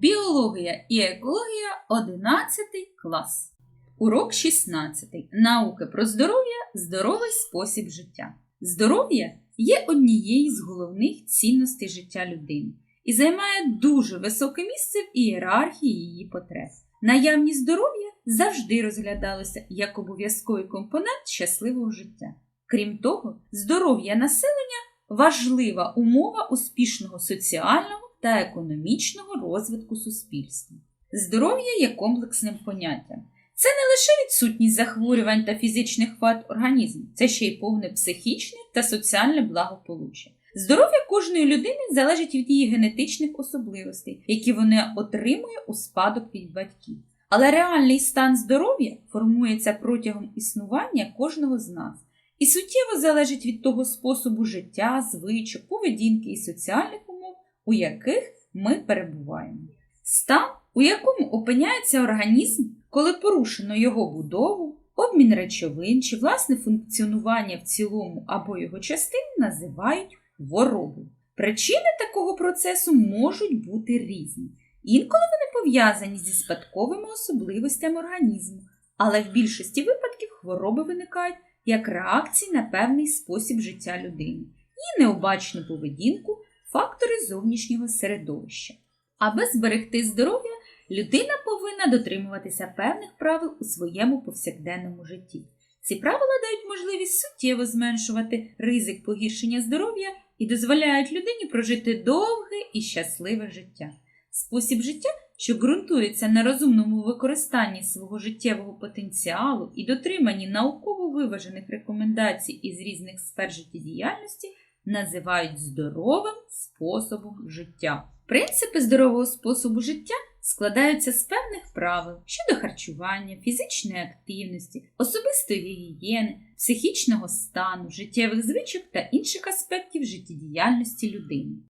Біологія і екологія 11 клас. Урок 16. Науки про здоров'я здоровий спосіб життя. Здоров'я є однією з головних цінностей життя людини і займає дуже високе місце в ієрархії її потреб. Наявність здоров'я завжди розглядалося як обов'язковий компонент щасливого життя. Крім того, здоров'я населення важлива умова успішного соціального та економічного розвитку суспільства. Здоров'я є комплексним поняттям. Це не лише відсутність захворювань та фізичних вад організму, це ще й повне психічне та соціальне благополуччя. Здоров'я кожної людини залежить від її генетичних особливостей, які вона отримує у спадок від батьків. Але реальний стан здоров'я формується протягом існування кожного з нас і суттєво залежить від того способу життя, звичок, поведінки і соціальних у яких ми перебуваємо. Стан, у якому опиняється організм, коли порушено його будову, обмін речовин чи власне функціонування в цілому або його частин називають хворобою. Причини такого процесу можуть бути різні. Інколи вони пов'язані зі спадковими особливостями організму, але в більшості випадків хвороби виникають як реакції на певний спосіб життя людини, її необачну поведінку, фактори зовнішнього середовища. Аби зберегти здоров'я, людина повинна дотримуватися певних правил у своєму повсякденному житті. Ці правила дають можливість суттєво зменшувати ризик погіршення здоров'я і дозволяють людині прожити довге і щасливе життя. Спосіб життя, що ґрунтується на розумному використанні свого життєвого потенціалу і дотриманні науково виважених рекомендацій із різних сфер життєдіяльності, називають здоровим способом життя. Принципи здорового способу життя складаються з певних правил щодо харчування, фізичної активності, особистої гігієни, психічного стану, життєвих звичок та інших аспектів життєдіяльності людини.